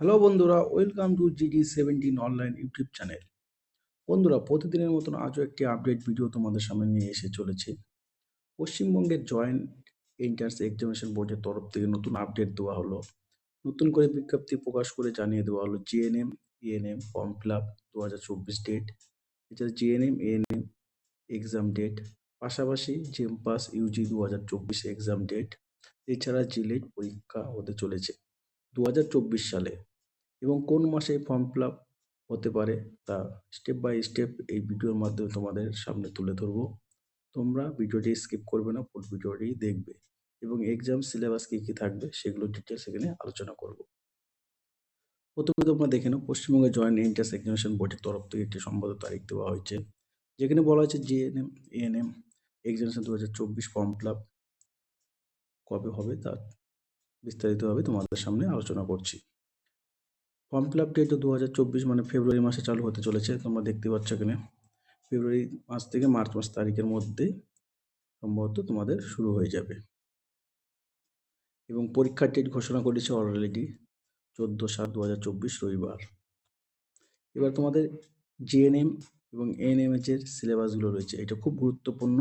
Hello বন্ধুরা, welcome to GD seventeen online YouTube channel. বন্ধুরা, প্রতিদিনের মতন আজও একটি আপডেট ভিডিও তোমাদের সামনে নিয়ে এসে চলেছে। পশ্চিমবঙ্গের জয়েন্ট এন্ট্রান্স এক্সামিনেশন বোর্ডের তরফ থেকে নতুন আপডেট দেওয়া হলো। নতুন করে বিজ্ঞপ্তি প্রকাশ করে জানিয়ে দেওয়া হলো GNM, ENM, form fill up দু হাজার চব্বিশ ডেট, এছাড়া জিএনএম এএনএম এক্সাম ডেট, পাশাপাশি জেম পাস, ইউজি দু হাজার চব্বিশ এক্সাম ডেট, এছাড়া জিলেট পরীক্ষা হতে চলেছে। দু হাজার চব্বিশ সালে। এবং কোন মাসে ফর্ম ফিল হতে পারে তা স্টেপ বাই স্টেপ এই ভিডিওর মাধ্যমে তোমাদের সামনে তুলে ধরবো। তোমরা ভিডিওটি স্কিপ করবে না ফুল ভিডিওটি দেখবে। এবং এক্সাম সিলেবাস কী কী থাকবে সেগুলো ডিটেলস এখানে আলোচনা করব। প্রথমে তোমরা দেখে নাও, পশ্চিমবঙ্গে জয়েন্ট এন্ট্রান্স এক্সামিনেশন বোর্ডের তরফ থেকে একটি সম্বাদ তারিখ দেওয়া হয়েছে। যেখানে বলা হয়েছে জিএনএম এএনএম এক্সামিনেশন দু হাজার চব্বিশ ফর্ম ফিল কবে হবে তা বিস্তারিতভাবে তোমাদের সামনে আলোচনা করছি। ফর্ম ফিল আপ ডেট দু হাজার চব্বিশ মানে ফেব্রুয়ারি মাসে চালু হতে চলেছে, তোমরা দেখতে পাচ্ছ এখানে। ফেব্রুয়ারি মাস থেকে মার্চ মাস তারিখের মধ্যে সম্ভবত তোমাদের শুরু হয়ে যাবে। এবং পরীক্ষার ডেট ঘোষণা করেছে অলরেডি চোদ্দ সাত দু হাজার চব্বিশ রবিবার। এবার তোমাদের জিএনএম এবং এএনএমএচ এর সিলেবাসগুলো রয়েছে। এটা খুব গুরুত্বপূর্ণ,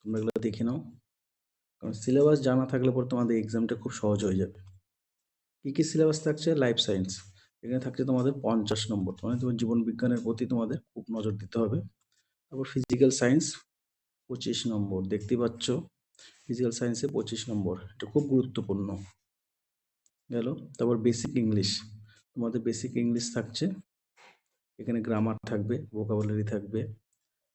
তোমরা এগুলো দেখে নাও। কারণ সিলেবাস জানা থাকলে পর তোমাদের এক্সামটা খুব সহজ হয়ে যাবে। কী কী সিলেবাস থাকছে? লাইফ সায়েন্স এখানে থাকছে তোমাদের পঞ্চাশ নম্বর। মানে তোমার জীবন বিজ্ঞানের প্রতি তোমাদের খুব নজর দিতে হবে। তারপর ফিজিক্যাল সায়েন্স পঁচিশ নম্বর। দেখতে পাচ্ছ? ফিজিক্যাল সায়েন্সে পঁচিশ নম্বর। এটা খুব গুরুত্বপূর্ণ। গেল। তারপর বেসিক ইংলিশ তোমাদের বেসিক ইংলিশ থাকছে। এখানে গ্রামার থাকবে ভোকাবুলারি থাকবে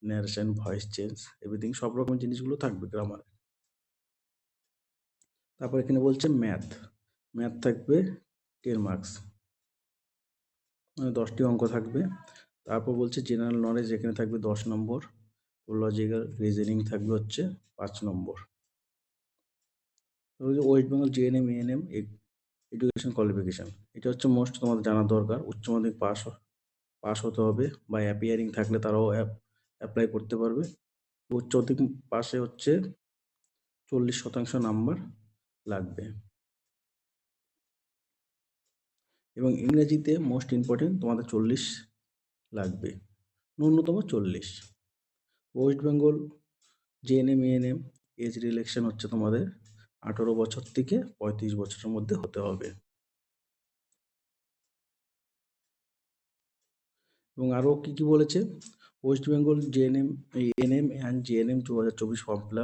ন্যারেশন ভয়েস চেঞ্জ এভরিথিং সব রকম জিনিসগুলো থাকবে গ্রামারে তারপর এখানে বলছে ম্যাথ ম্যাথ থাকবে টেন মার্কস মানে দশটি অঙ্ক থাকবে। তারপর বলছে জেনারেল নলেজ এখানে থাকবে দশ নম্বর। লজিক্যাল রিজনিং থাকবে হচ্ছে পাঁচ নম্বর। West Bengal GNM ANM education qualification এটা হচ্ছে মোস্ট তোমাদের জানা দরকার। উচ্চ মাধ্যমিক পাস পাস হতে হবে বা অ্যাপিয়ারিং থাকলে তারাও অ্যাপ্লাই করতে পারবে। উচ্চ মাধ্যমিক পাশে হচ্ছে চল্লিশ শতাংশ নাম্বার লাগবে। এবং ইংরেজিতে মোস্ট ইম্পর্টেন্ট তোমাদের চল্লিশ লাগবে। ন্যূনতম চল্লিশ। West Bengal GNM ANM age relaxation হচ্ছে তোমাদের আঠারো বছর থেকে পঁয়ত্রিশ বছরের মধ্যে হতে হবে। এবং আরও কী কী বলেছে? West Bengal GNM ANM and GNM দু হাজার চব্বিশ ফর্ম ফিল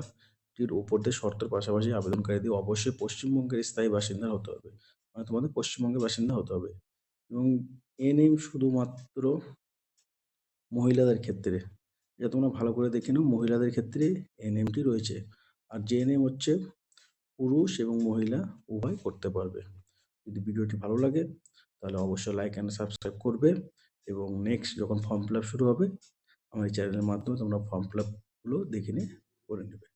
আপটির উপরদের শর্তের পাশাপাশি আবেদনকারীদের অবশ্যই পশ্চিমবঙ্গের স্থায়ী বাসিন্দা হতে হবে। মানে তোমাদের পশ্চিমবঙ্গের বাসিন্দা হতে হবে। এবং এএনএম শুধুমাত্র মহিলাদের ক্ষেত্রে, এটা তোমরা ভালো করে দেখে নাও, মহিলাদের ক্ষেত্রে এনএমটি রয়েছে। আর জেএনএম হচ্ছে পুরুষ এবং মহিলা উভয় করতে পারবে। যদি ভিডিওটি ভালো লাগে, তাহলে অবশ্যই লাইক অ্যান্ড সাবস্ক্রাইব করবে এবং নেক্সট যখন ফর্ম ফিল শুরু হবে, আমার এই চ্যানেলের মাধ্যমে তোমরা ফর্ম ফিল আপগুলো দেখে নিয়ে করে নেবে।